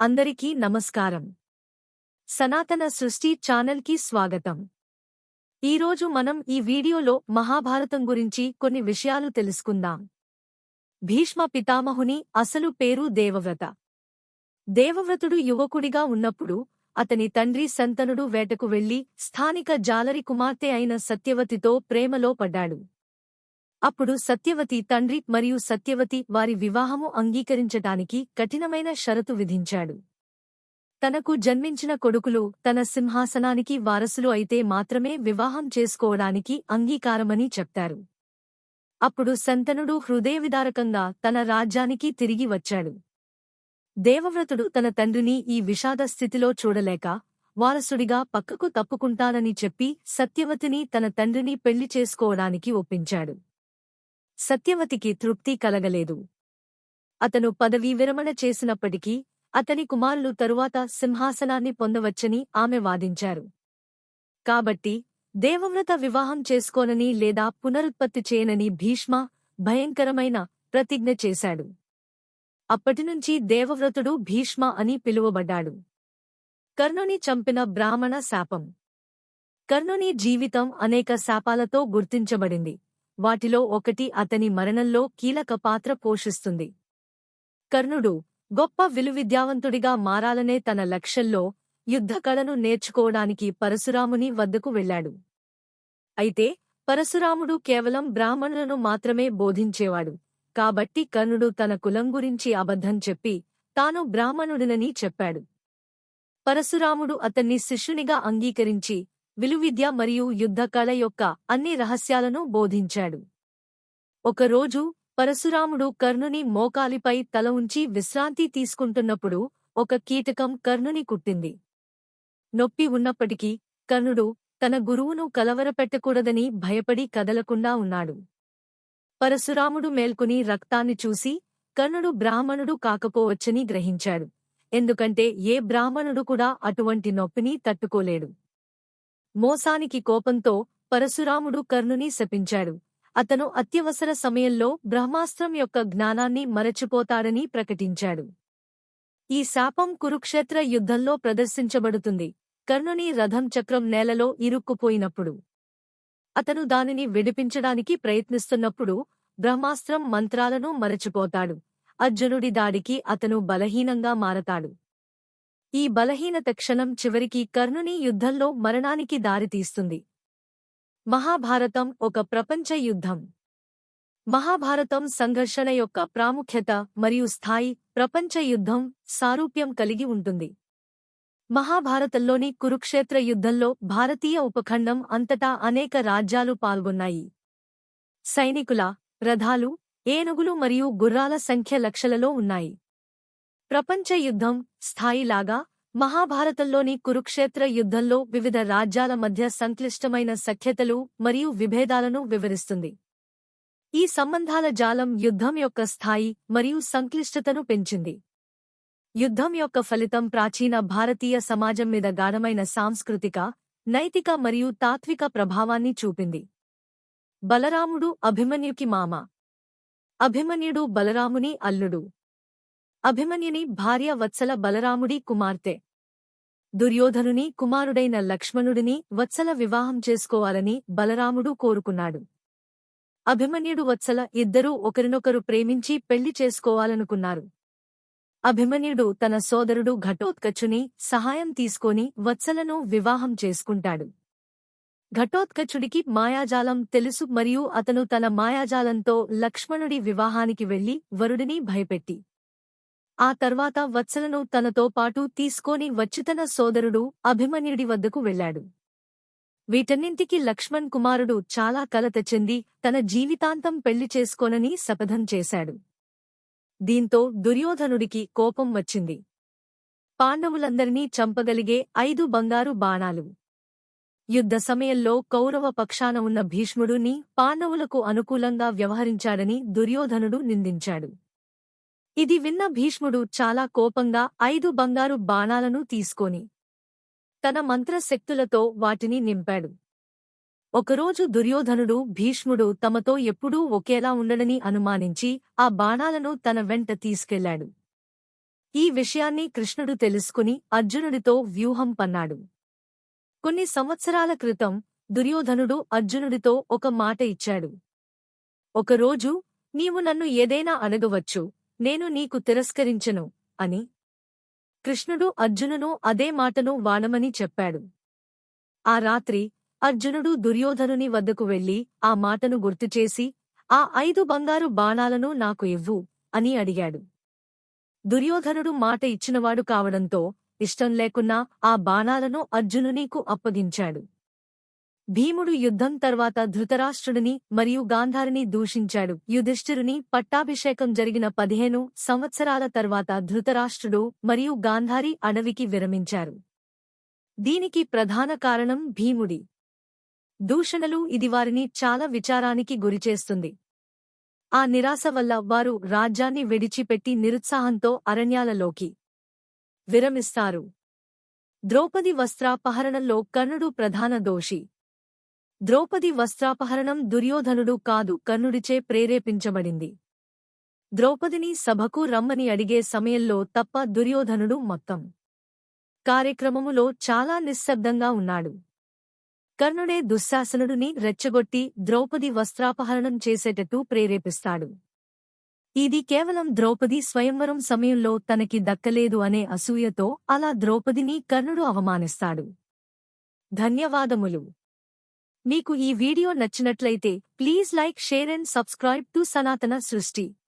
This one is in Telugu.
అందరికీ నమస్కారం. సనాతన సృష్టి ఛానల్కి స్వాగతం. ఈరోజు మనం ఈ వీడియోలో మహాభారతం గురించి కొన్ని విషయాలు తెలుసుకుందాం. భీష్మ పితామహుని అసలు పేరు దేవవ్రత. దేవవ్రతుడు యువకుడిగా ఉన్నప్పుడు అతని తండ్రి సంతనుడు వేటకు వెళ్ళి స్థానిక జాలరి కుమార్తె అయిన సత్యవతితో ప్రేమలో పడ్డాడు. అప్పుడు సత్యవతి తండ్రి మరియు సత్యవతి వారి వివాహము అంగీకరించటానికి కఠినమైన షరతు విధించాడు. తనకు జన్మించిన కొడుకులు తన సింహాసనానికి వారసులు అయితే మాత్రమే వివాహం చేసుకోవడానికి అంగీకారమని చెప్తారు. అప్పుడు సంతనుడు హృదయవిదారకంగా తన రాజ్యానికి తిరిగి వచ్చాడు. దేవవ్రతుడు తన తండ్రిని ఈ విషాద స్థితిలో చూడలేక వారసుడిగా పక్కకు తప్పుకుంటానని చెప్పి సత్యవతిని తన తండ్రిని పెళ్ళి చేసుకోవడానికి ఒప్పించాడు. సత్యవతికి తృప్తి కలగలేదు. అతను పదవీ విరమణ చేసినప్పటికీ అతని కుమారులు తరువాత సింహాసనాన్ని పొందవచ్చని ఆమె వాదించారు. కాబట్టి దేవవ్రత వివాహం చేసుకోనని లేదా పునరుత్పత్తి చేయనని భీష్మ భయంకరమైన ప్రతిజ్ఞ చేశాడు. అప్పటినుంచి దేవవ్రతుడు భీష్మ అని పిలువబడ్డాడు. కర్ణుని చంపిన బ్రాహ్మణ శాపం. కర్ణుని జీవితం అనేక శాపాలతో గుర్తించబడింది. వాటిలో ఒకటి అతని మరణంలో కీలక పాత్ర పోషిస్తుంది. కర్ణుడు గొప్ప విలువిద్యావంతుడిగా మారాలనే తన లక్ష్యంలో యుద్ధకళను నేర్చుకోవడానికి పరశురాముని వద్దకు వెళ్ళాడు అయితే పరశురాముడు కేవలం బ్రాహ్మణులను మాత్రమే బోధించేవాడు. కాబట్టి కర్ణుడు తన కులం గురించి అబద్ధం చెప్పి తాను బ్రాహ్మణుడినని చెప్పాడు. పరశురాముడు అతన్ని శిష్యునిగా అంగీకరించి విలువిద్య మరియు యుద్ధకళ యొక్క అన్ని రహస్యాలను బోధించాడు. ఒకరోజు పరశురాముడు కర్ణుని మోకాలిపై తల ఉంచి విశ్రాంతి తీసుకుంటున్నప్పుడు ఒక కీటకం కర్ణుని కుట్టింది. నొప్పి ఉన్నప్పటికీ కర్ణుడు తన గురువును కలవరపెట్టకూడదని భయపడి కదలకుండా ఉన్నాడు. పరశురాముడు మేల్కొని రక్తాన్ని చూసి కర్ణుడు బ్రాహ్మణుడు కాకపోవచ్చని గ్రహించాడు. ఎందుకంటే ఏ బ్రాహ్మణుడు కూడా అటువంటి నొప్పిని తట్టుకోలేడు. మోసానికి కోపంతో పరశురాముడు కర్ణుని శపించాడు. అతను అత్యవసర సమయంలో బ్రహ్మాస్త్రం యొక్క జ్ఞానాన్ని మరచిపోతాడని ప్రకటించాడు. ఈ శాపం కురుక్షేత్ర యుద్ధంలో ప్రదర్శించబడుతుంది. కర్ణుని రథం చక్రం నేలలో ఇరుక్కుపోయినప్పుడు అతను దానిని విడిపించడానికి ప్రయత్నిస్తున్నప్పుడు బ్రహ్మాస్త్రం మంత్రాలను మరచిపోతాడు. అర్జునుడి దాడికి అతను బలహీనంగా మారతాడు. ఈ బలహీనత క్షణం చివరికి కర్ణుని యుద్ధంలో మరణానికి దారితీస్తుంది. మహాభారతం ఒక ప్రపంచ యుద్ధం. మహాభారతం సంఘర్షణ యొక్క ప్రాముఖ్యత మరియు స్థాయి ప్రపంచ యుద్ధం సారూప్యం కలిగి ఉంటుంది. మహాభారతంలోని కురుక్షేత్ర యుద్ధంలో భారతీయ ఉపఖండం అంతటా అనేక రాజ్యాలు పాల్గొన్నాయి. సైనికుల రథాలు ఏనుగులు మరియు గుర్రాల సంఖ్య లక్షలలో ఉన్నాయి. ప్రపంచ యుద్ధం స్థాయిలాగా మహాభారతంలోని కురుక్షేత్ర యుద్ధంలో వివిధ రాజ్యాల మధ్య సంక్లిష్టమైన సఖ్యతలు మరియు విభేదాలను వివరిస్తుంది. ఈ సంబంధాల జాలం యుద్ధం యొక్క స్థాయి మరియు సంక్లిష్టతను పెంచింది. యుద్ధం యొక్క ఫలితం ప్రాచీన భారతీయ సమాజం మీద గాఢమైన సాంస్కృతిక నైతిక మరియు తాత్విక ప్రభావాన్ని చూపింది. బలరాముడు అభిమన్యుకి మామ. అభిమన్యుడు బలరాముని అల్లుడు. అభిమన్యుని భార్య వత్సల బలరాముడి కుమార్తె. దుర్యోధనుని కుమారుడైన లక్ష్మణుడిని వత్సల వివాహం చేసుకోవాలని బలరాముడు కోరుకున్నాడు. అభిమన్యుడు వత్సల ఇద్దరూ ఒకరినొకరు ప్రేమించి పెళ్ళి చేసుకోవాలనుకున్నారు. అభిమన్యుడు తన సోదరుడు ఘటోత్కచుని సహాయం తీసుకొని వత్సలను వివాహం చేసుకుంటాడు. ఘటోత్కచుడికి మాయాజాలం తెలుసు మరియు అతను తన మాయాజాలంతో లక్ష్మణుడి వివాహానికి వెళ్ళి వరుడిని భయపెట్టి ఆ తర్వాత వత్సలను తనతో పాటు తీసుకొని వచ్చి తన సోదరుడు అభిమన్యుడి వద్దకు వెళ్ళాడు వీటన్నింటికి లక్ష్మణ్ కుమారుడు చాలా కలత చెంది తన జీవితాంతం పెళ్ళి చేసుకోనని శపథం చేశాడు. దీంతో దుర్యోధనుడికి కోపం వచ్చింది. పాండవులందరినీ చంపగలిగే ఐదు బంగారు బాణాలు. యుద్ధ సమయంలో కౌరవ పక్షాన ఉన్న భీష్ముడుని పాండవులకు అనుకూలంగా వ్యవహరించాడని దుర్యోధనుడు నిందించాడు. ఇది విన్న భీష్ముడు చాలా కోపంగా ఐదు బంగారు బాణాలను తీసుకొని తన మంత్రశక్తులతో వాటిని నింపాడు. ఒకరోజు దుర్యోధనుడు భీష్ముడు తమతో ఎప్పుడూ ఒకేలా ఉండడని అనుమానించి ఆ బాణాలను తన వెంట తీసుకెళ్ళాడు. ఈ విషయాన్ని కృష్ణుడు తెలుసుకుని అర్జునుడితో వ్యూహం పన్నాడు. కొన్ని సంవత్సరాల క్రితం దుర్యోధనుడు అర్జునుడితో ఒక మాట ఇచ్చాడు. ఒకరోజు నీవు నన్ను ఏదైనా అడగవచ్చు నేను నీకు తిరస్కరించను అని కృష్ణుడు అర్జునును అదే మాటను వానమని చెప్పాడు. ఆ రాత్రి అర్జునుడు దుర్యోధనుని వద్దకు వెళ్ళి ఆ మాటను గుర్తుచేసి ఆ ఐదు బంగారు బాణాలను నాకు ఇవ్వు అని అడిగాడు. దుర్యోధనుడు మాట ఇచ్చినవాడు కావడంతో ఇష్టం లేకున్నా ఆ బాణాలను అర్జునునీకు అప్పగించాడు. భీముడు యుద్ధం తర్వాత ధృతరాష్ట్రుడిని మరియు గాంధారిని దూషించాడు. యుధిష్ఠిరుని పట్టాభిషేకం జరిగిన పదిహేను సంవత్సరాల తర్వాత ధృతరాష్ట్రుడు మరియు గాంధారి అడవికి విరమించారు. దీనికి ప్రధాన కారణం భీముడి దూషణలు ఇది వారిని చాలా విచారానికి గురిచేస్తుంది ఆ నిరాశ వల్ల వారు రాజ్యాన్ని విడిచిపెట్టి నిరుత్సాహంతో అరణ్యాలలోకి విరమిస్తారు. ద్రౌపది వస్త్రాపహరణంలో కర్ణుడు ప్రధాన దోషి. ద్రౌపది వస్త్రాపహరణం దుర్యోధనుడు కాదు కర్ణుడిచే ప్రేరేపించబడింది. ద్రౌపదిని సభకు రమ్మని అడిగే సమయంలో తప్ప దుర్యోధనుడు మొత్తం. కార్యక్రమములో చాలా నిశ్శబ్దంగా ఉన్నాడు. కర్ణుడే దుశ్శాసనుడిని రెచ్చగొట్టి ద్రౌపది వస్త్రాపహరణం చేసేటట్టు ప్రేరేపిస్తాడు. ఇది కేవలం ద్రౌపది స్వయంవరం సమయంలో తనకి దక్కలేదు అనే అసూయతో అలా ద్రౌపదిని కర్ణుడు అవమానిస్తాడు. ధన్యవాదములు. మీకు ఈ వీడియో నచ్చినట్లయితే please like share and subscribe to Sanatana Srishti.